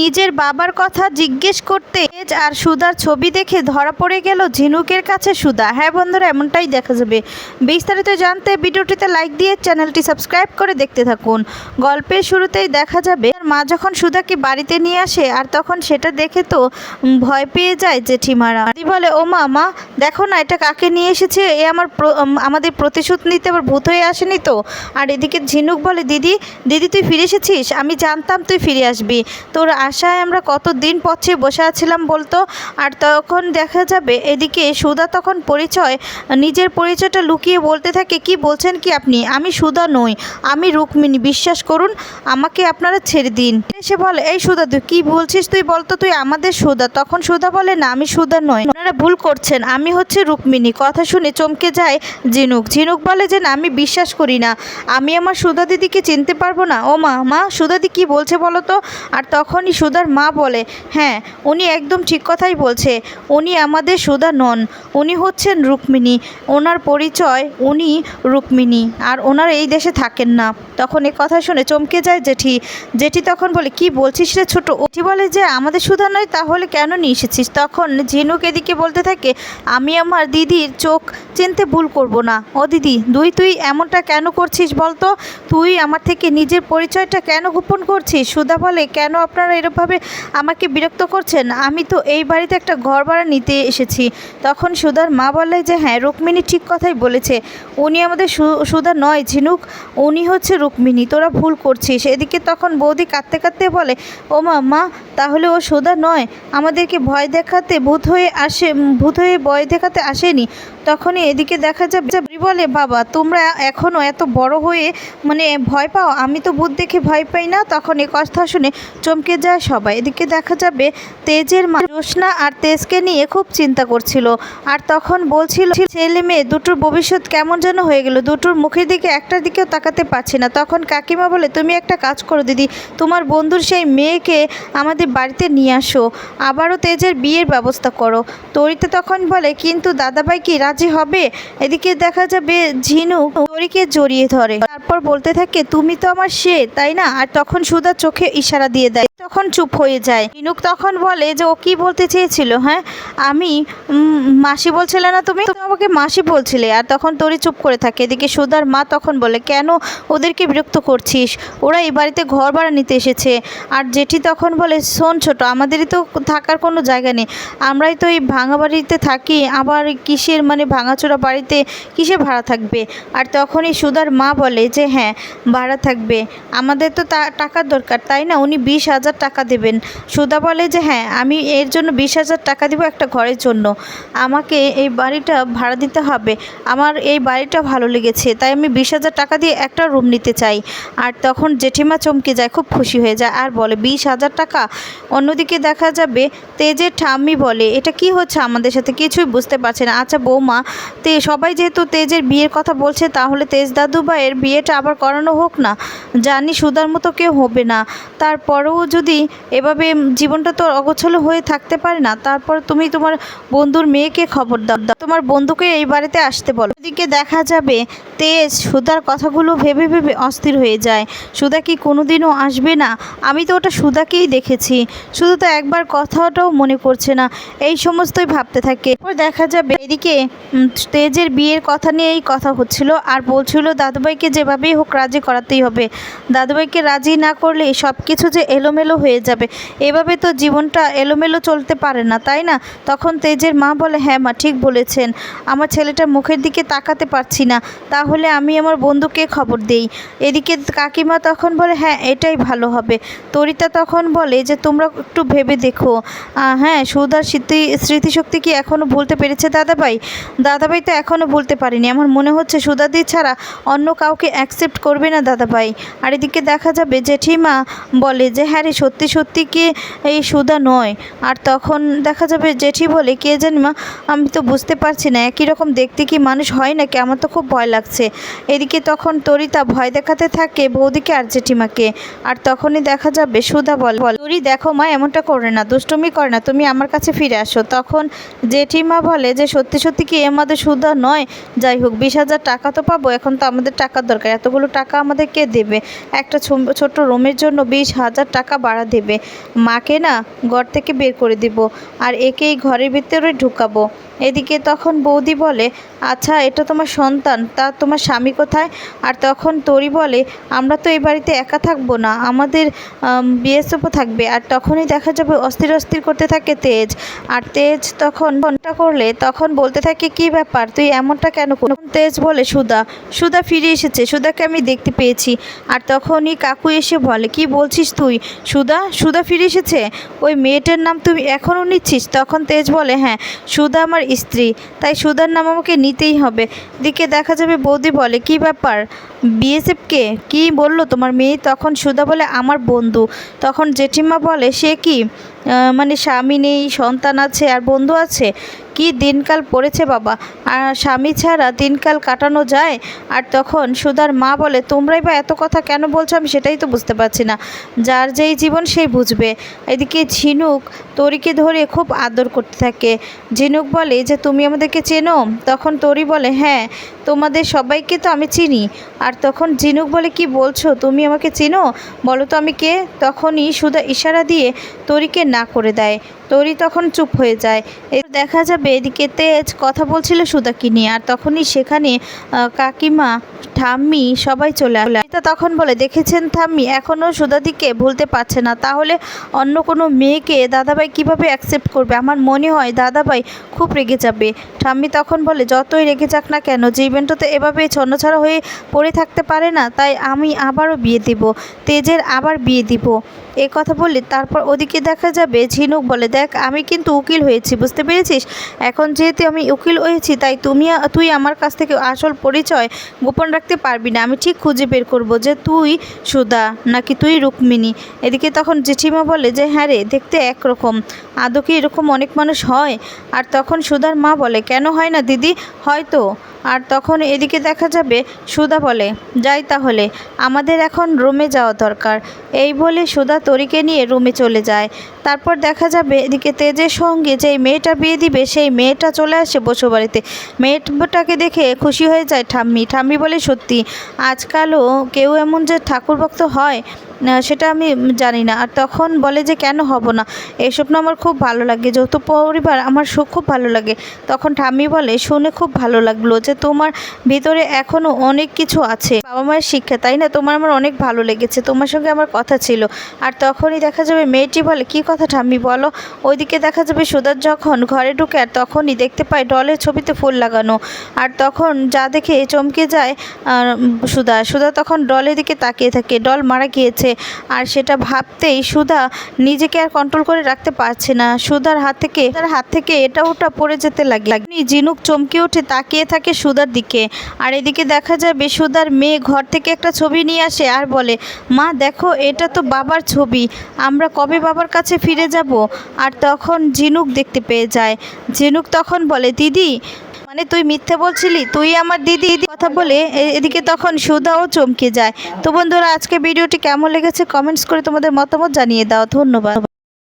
নিজের বাবার কথা জিজ্ঞেস করতে তেজ আর সুধার ছবি দেখে ধরা পড়ে গেল ঝিনুকের কাছে সুধা। হ্যাঁ বন্ধুরা, এমনটাই দেখা যাবে। বিস্তারিত জানতে ভিডিওটিতে লাইক দিয়ে চ্যানেলটি সাবস্ক্রাইব করে দেখতে থাকুন। গল্পের শুরুতেই দেখা যাবে, তার মা যখন সুধাকে বাড়িতে নিয়ে আসে আর তখন সেটা দেখে তো ভয় পেয়ে যায় জেঠিমারা। দিদি বলে, ও মা মা, দেখো না, এটা কাকে নিয়ে এসেছে? এ আমার আমাদের প্রতিশোধ নিতে আবার ভূত হয়ে আসেনি তো? আর এদিকে ঝিনুক বলে, দিদি দিদি, তুই ফিরে এসেছিস? আমি জানতাম তুই ফিরে আসবি। তোর আশায় আমরা কত দিন পথে বসে আছিলাম বলতো? আর তখন দেখা যাবে, এদিকে সুধা তখন পরিচয়, নিজের পরিচয়টা লুকিয়ে বলতে থাকে, কি বলছেন কি আপনি? আমি সুধা নই, আমি রুক্মিণী, বিশ্বাস করুন, আমাকে আপনারা ছেড়ে দিন। সে বলে, এই সুধা, তুই কী বলছিস তুই বলতো, তুই আমাদের সুধা। তখন সুধা বলে, না, আমি সুধা নই, আপনারা ভুল করছেন, আমি হচ্ছে রুক্মিণী। কথা শুনে চমকে যায় ঝিনুক। ঝিনুক বলে যে, না, আমি বিশ্বাস করি না, আমি আমার সুধা দিদিকে চিনতে পারব না। ও মা মা, সুধা দি কী বলছে বলো তো? আর তখনই সুধার মা বলে। হ্যাঁ উনি একদম ঠিক কথাই বলছে। উনি আমাদের সুধা নন। উনি হচ্ছেন রুক্মিণী। ওনার পরিচয় উনি রুক্মিণী। আর ওনার এই দেশে থাকেন না। তখন এ কথা শুনে চমকে যায় জেঠি। জেঠি তখন বলে, কি বলছিস রে ছোট? ওটি বলে যে, আমাদের সুধা নয়, তাহলে কেন নিয়ে এসেছিস? তখন ঝিনুক এদিকে বলতে থাকে, আমি আমার দিদির চোখ চিনতে ভুল করব না। ও দিদি, দুই তুই এমনটা কেন করছিস বলতো? তুই আমার থেকে নিজের পরিচয়টা কেন গোপন করছিস? সুধা বলে, কেন আপনারা এরকমভাবে আমাকে বিরক্ত করছেন? আমি তো এই বাড়িতে একটা ঘর ভাড়া নিতে এসেছি। তখন সুধার মা বলে যে হ্যাঁ রুক্মিণী ঠিক কথাই বলেছে। উনি আমাদের সুধা নয়, ঝিনুক। উনি হচ্ছে রুক্মিণী। তোরা ভুল করছিস। এদিকে তখন বৌদি কাঁদতে কাঁদতে বলে, ও মা মা, তাহলে ও সুধা নয়। আমাদেরকে ভয় দেখাতে ভূত হয়ে আসে, ভূত হয়ে ভয় দেখাতে আসেনি। তখনই এদিকে দেখা যাবে বলে, বাবা, তোমরা এখনও এত বড় হয়ে মানে ভয় পাও? আমি তো ভূত দেখে ভয় পাই না? তখন এ কথা শুনে চমকে যায় সবাই। এদিকে দেখা যাবে তেজের মা জ্যোৎস্না আর তেজকে নিয়ে খুব চিন্তা করছিল। আর তখন বলছিল, ছেলে মেয়ে, দুটোর ভবিষ্যৎ কেমন যেন হয়ে গেল। দুটোর মুখের দিকে একটার দিকেও তাকাতে পারছি না। তখন কাকিমা বলে, তুমি একটা কাজ করো দিদি, তোমার বন্ধুর সেই মেয়েকে আমাদের বাড়িতে নিয়ে আসো। আবারও তেজের বিয়ের ব্যবস্থা করো। তরিতে তখন বলে, কিন্তু দাদাভাই কি রাজি হবে? এদিকে দেখা যাবে ঝিনু তরিকে জড়িয়ে ধরে। তারপর বলতে থাকে, তুমি তো আমার সে, তাই না? আর তখন সুধা চোখে ইশারা দিয়ে দেয়। তখন চুপ হয়ে যায়। ঝিনুক তখন বলে যে, ও কি বলতে চেয়েছিল হ্যাঁ? আমি মাসি বলছিলে না তুমি? আমাকে মাসি বলছিলে। আর তখন তোরই চুপ করে থাকে। এদিকে সুধার মা তখন বলে, কেন ওদেরকে বিরক্ত করছিস? ওরা এই বাড়িতে ঘর ভাড়া নিতে এসেছে। আর জেঠি তখন বলে, শোন ছোট, আমাদেরই তো থাকার কোনো জায়গা নেই। আমরাই তো এই ভাঙা বাড়িতে থাকি। আবার কিসের মানে ভাঙাচোরা বাড়িতে কিসে ভাড়া থাকবে? আর তখনই সুদার মা বলে যে হ্যাঁ ভাড়া থাকবে। আমাদের তো তা- টাকার দরকার। তাই না? উনি বিশ হাজার টাকা দেবেন। সুধা বলে যে হ্যাঁ আমি এর জন্য বিশ হাজার টাকা দিব একটা ঘরের জন্য। আমাকে এই বাড়িটা ভাড়া দিতে হবে। আমার এই বাড়িটা ভালো লেগেছে, তাই আমি বিশ হাজার টাকা দিয়ে একটা রুম নিতে চাই। আর তখন জেঠিমা চমকে যায়, খুব খুশি হয়ে যায় আর বলে, বিশ হাজার টাকা? অন্যদিকে দেখা যাবে, তেজের ঠাম্মি বলে, এটা কি হচ্ছে আমাদের সাথে? কিছুই বুঝতে পারছে না। আচ্ছা বৌমা, তে, সবাই যেহেতু তেজের বিয়ের কথা বলছে, তাহলে তেজ দাদু ভাইয়ের বিয়েটা আবার করানো হোক না? জানি সুদার মতো কেউ হবে না। তারপরেও যদি এভাবে জীবনটা তো অগোছলো হয়ে থাকতে পারে না, তারপর তুমি তোমার বন্ধুর মেয়েকে খবর দাও। তোমার বন্ধুকে এই বাড়িতে আসতে বলো। এদিকে দেখা যাবে তেজ সুধার কথাগুলো ভেবে ভেবে অস্থির হয়ে যায়। সুধা কি কোনোদিনও আসবে না? আমি তো ওটা সুধাকেই দেখেছি। শুধু তো একবার কথাটাও মনে করছে না। এই সমস্তই ভাবতে থাকে। এরপর দেখা যাবে এদিকে তেজের বিয়ের কথা নিয়েই কথা হচ্ছিল আর বলছিল, দাদুভাইকে যেভাবেই হোক রাজি করাতেই হবে। দাদুভাইকে রাজি না করলে সব কিছু যে এলোমেলো হয়ে যাবে। এভাবে তো জীবনটা এলোমেলো চলতে পারে না, তাই না? তখন তেজের মা বলে হ্যাঁ মা, ঠিক বলেছেন। আমার ছেলেটার মুখের দিকে তাকাতে পারছি না। তাহলে আমি আমার বন্ধুকে খবর দেই। এদিকে কাকিমা তখন বলে হ্যাঁ এটাই ভালো হবে। তরিতা তখন বলে যে, তোমরা একটু ভেবে দেখো। হ্যাঁ সুধার স্মৃতি, স্মৃতিশক্তি কি এখনও ভুলতে পেরেছে দাদাভাই? দাদাভাই তো এখনও ভুলতে পারিনি। আমার মনে হচ্ছে সুধাদি ছাড়া অন্য কাউকে অ্যাকসেপ্ট করবে না দাদাভাই। আর এদিকে দেখা যাবে জেঠিমা বলে যে হ্যাঁ রে সত্যি সত্যি কি এই সুধা নয়? আর তখন দেখা যাবে জেঠি বলে, কে জানি মা, আমি তো বুঝতে পারছি না, একই রকম দেখতে কি মানুষ হয় নাকি? আমার তো খুব ভয় লাগছে। এদিকে তখন তরিতা ভয় দেখাতে থাকে বৌদিকে আর জেঠিমাকে। আর তখনই দেখা যাবে সুধা বল বল, তরি দেখো মা, এমনটা করে না, দুষ্টুমি করে না, তুমি আমার কাছে ফিরে আসো। তখন জেঠিমা বলে যে, সত্যি সত্যি কি আমাদের সুদা নয়? যাই হোক, বিশ হাজার টাকা তো পাবো, এখন তো আমাদের টাকার দরকার, এতগুলো টাকা আমাদের কে দেবে? একটা ছোট্ট রুমের জন্য বিশ হাজার টাকা বাড়া দেবে। মাকে না ঘর থেকে বের করে দিব, আর একে এই ঘরের ভিতরে ঢুকাবো। এদিকে তখন বৌদি বলে আচ্ছা এটা তোমার সন্তান, তা তোমার স্বামী কোথায়? আর তখন তরি বলে, আমরা তো এই বাড়িতে একা থাকব না, আমাদের বিএসএফও থাকবে। আর তখনই দেখা যাবে অস্থির অস্থির করতে থাকে তেজ। আর তেজ তখন ফোনটা করলে, তখন বলতে থাকে, কি ব্যাপার, তুই এমনটা কেন করলি?" তখন তেজ বলে সুদা সুদা ফিরে এসেছে সুদাকে আমি দেখতে পেয়েছি। আর তখনই কাকু এসে বলে, কি বলছিস তুই? সুদা সুদা ফিরে এসেছে? ওই মেয়েটার নাম তুমি এখনও নিচ্ছিস? তখন তেজ বলে হ্যাঁ সুদা আমার স্ত্রী। তাই সুদার নাম আমাকে নিতেই হবে। দিকে দেখা যাবে বৌদি বলে কি ব্যাপার? বিএসএফকে কি? বলল? তোমার মেয়ে তখন সুদা বলে, আমার বন্ধু। তখন জেঠিমা বলে, সে কি? মানে স্বামী নেই, সন্তান আছে, আর বন্ধু আছে? কি দিনকাল পড়েছে বাবা? আর স্বামী ছাড়া দিনকাল কাটানো যায়? আর তখন সুধার মা বলে, তোমরাই বা এত কথা কেন বলছো? আমি সেটাই তো বুঝতে পারছি না। যার যেই জীবন সেই বুঝবে। এদিকে ঝিনুক তরিকে ধরে খুব আদর করতে থাকে। ঝিনুক বলে যে তুমি আমাদেরকে চেনো? তখন তরি বলে হ্যাঁ তোমাদের সবাইকে তো আমি চিনি। আর তখন জিনুক বলে, কি বলছো? তুমি আমাকে চিনো? বলো তো আমি কে? তখনই সুদা ইশারা দিয়ে তরিকে না করে দেয়। তরি তখন চুপ হয়ে যায়। এর দেখা যাবে এদিকে তেজ কথা বলছিল সুদাকে নিয়ে। আর তখনই সেখানে কাকিমা, ঠাম্মি সবাই চলে আসে তখন বলে, দেখেছেন ঠাম্মি এখনও সুদাদিকে ভুলতে পারছে না। তাহলে অন্য কোনো মেয়েকে দাদাভাই কীভাবে অ্যাকসেপ্ট করবে? আমার মনে হয় দাদাভাই খুব রেগে যাবে। ঠাম্মি তখন বলে, যতই রেগে যাক না কেন জীবনটা তো এভাবে ছন্নছাড়া হয়ে পড়ে থাকতে পারে না, তাই আমি আবারও বিয়ে দিব। তেজের আবার বিয়ে দিব। এ কথা বললে তারপর ওদিকে দেখা যাবে, ঝিনুক বলে, দেখ, আমি কিন্তু উকিল হয়েছি, বুঝতে পেরেছিস? এখন যেহেতু আমি উকিল হয়েছি, তাই তুমি, তুই আমার কাছ থেকে আসল পরিচয় গোপন রাখতে পারবি না। আমি ঠিক খুঁজে বের করব। যে তুই সুধা নাকি তুই রুক্মিণী? এদিকে তখন জেঠিমা বলে যে হ্যাঁ রে, দেখতে একরকম। আদৌ কি এরকম অনেক মানুষ হয়? আর তখন সুধার মা বলে, কেন হয় না দিদি? হয়তো আর তখন এদিকে দেখা যাবে, সুধা বলে, যাই তাহলে, আমাদের এখন রুমে যাওয়া দরকার। এই বলে সুধা তরিকে নিয়ে রুমে চলে যায়। তারপর দেখা যাবে এদিকে তেজের সঙ্গে যেই মেয়েটা বিয়ে দিবে, সেই মেয়েটা চলে আসে বসুবাড়িতে মেয়েটাকে দেখে খুশি হয়ে যায় ঠাম্মি। ঠাম্মি বলে, সত্যি, আজকালও কেউ এমন যে ঠাকুর ভক্ত হয় সেটা আমি জানি না। আর তখন বলে যে, কেন হব না? এসব না আমার খুব ভালো লাগে। যৌথ পরিবার, আমার সুখ খুব ভালো লাগে। তখন ঠাম্মি বলে, শুনে খুব ভালো লাগল যে, তোমার ভিতরে এখনও অনেক কিছু আছে। বাবা মায়ের শিক্ষা, তাই না? তোমার আমার অনেক ভালো লেগেছে। তোমার সঙ্গে আমার কথা ছিল। আর তখনই দেখা যাবে মেয়েটি বলে, কি কথা ঠাম্মি, বলো? ওইদিকে দেখা যাবে সুদার যখন ঘরে ঢুকে, আর তখনই দেখতে পায় ডলের ছবিতে ফুল লাগানো। আর তখন যা দেখে চমকে যায় সুধা সুধা তখন ডলের দিকে তাকিয়ে থাকে। ডল মারা গিয়েছে আর সেটা ভাবতেই সুধা নিজেকে আর কন্ট্রোল করে রাখতে পারছে না। সুধার হাত থেকে তার হাত থেকে এটা ওটা পড়ে যেতে লাগে। জিনুক চমকে উঠে তাকিয়ে থাকে সুধার দিকে। আর এদিকে দেখা যাবে সুধার মেয়ে ঘর থেকে একটা ছবি নিয়ে আসে আর বলে, মা, দেখো, এটা তো বাবার ছবি। আমরা কবে বাবার কাছে ফিরে যাব? আর তখন ঝিনুক দেখতে পেয়ে যায়। ঝিনুক তখন বলে, দিদি মানে তুই মিথ্যে বলছিলি? তুই আমার দিদি কথা বলে এদিকে তখন সুধাও চমকে যায়। তো বন্ধুরা, আজকে ভিডিওটি কেমন লেগেছে কমেন্টস করে তোমাদের মতামত জানিয়ে দাও। ধন্যবাদ।